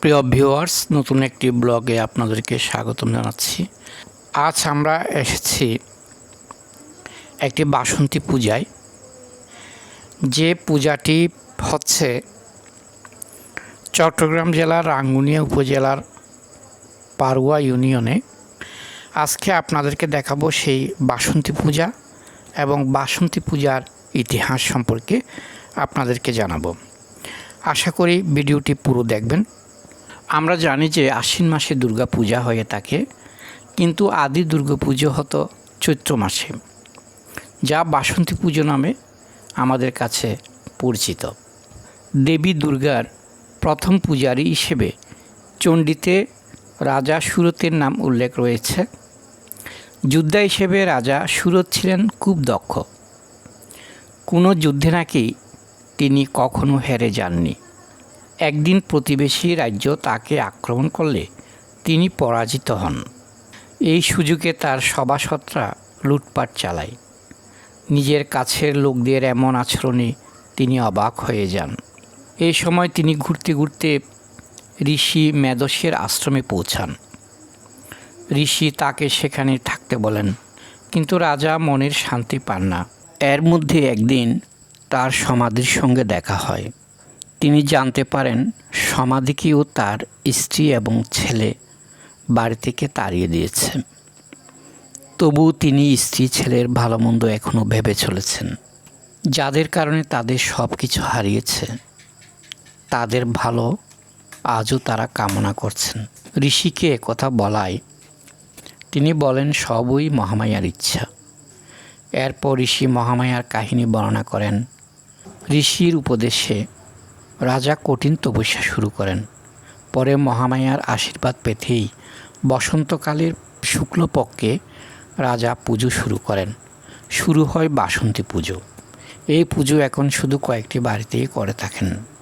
প্রিয় ভিউয়ার্স, নতুন একটি ব্লগে আপনাদেরকে স্বাগতম জানাচ্ছি। আজ আমরা এসেছি একটি বাসন্তী পূজায়। যে পূজাটি হচ্ছে চট্টগ্রাম জেলার রাঙ্গুনিয়া উপজেলার পারুয়া ইউনিয়নে। আজকে আপনাদেরকে দেখাবো সেই বাসন্তী পূজা এবং বাসন্তী পূজার ইতিহাস সম্পর্কে আপনাদেরকে জানাব। আশা করি ভিডিওটি পুরো দেখবেন। আমরা জানি যে আশ্বিন মাসে দুর্গা পূজা হয়ে থাকে, কিন্তু আদি দুর্গা পুজো হতো চৈত্র মাসে, যা বাসন্তী পুজো নামে আমাদের কাছে পরিচিত। দেবী দুর্গার প্রথম পূজারী হিসেবে চণ্ডীতে রাজা সুরতের নাম উল্লেখ রয়েছে। যোদ্ধা হিসেবে রাজা সুরত ছিলেন খুব দক্ষ। কোনো যুদ্ধে নাকি তিনি কখনো হেরে যাননি। একদিন প্রতিবেশী রাজ্য তাকে আক্রমণ করলে তিনি পরাজিত হন। এই সুযোগে তার সভাসদরা লুটপাট চালায়। নিজের কাছের লোকদের এমন আচরণে তিনি অবাক হয়ে যান। এই সময় তিনি ঘুরতে ঘুরতে ঋষি মেদসের আশ্রমে পৌঁছান। ঋষি তাকে সেখানে থাকতে বলেন, কিন্তু রাজা মনের শান্তি পান না। এর মধ্যে একদিন তার সমাধির সঙ্গে দেখা হয়। তিনি জানতে পারেন সমাধিকেও তার স্ত্রী এবং ছেলে বাড়ি থেকে তাড়িয়ে দিয়েছে। তবু তিনি স্ত্রী, ছেলের ভালো মন্দ এখনও ভেবে চলেছেন। যাদের কারণে তাদের সব কিছু হারিয়েছে, তাদের ভালো আজও তারা কামনা করছেন। ঋষিকে কথা বলায়, তিনি বলেন, সবই মহামায়ার ইচ্ছা। এরপর ঋষি মহামায়ার কাহিনী বর্ণনা করেন। ঋষির উপদেশে রাজা কঠিন তপস্যা শুরু করেন। পরে মহামায়ার আশীর্বাদ পেতেই বসন্তকালের শুক্লপক্ষে রাজা পুজো শুরু করেন। শুরু হয় বাসন্তী পুজো। এই পুজো এখন শুধু কয়েকটি বাড়িতেই করে থাকেন।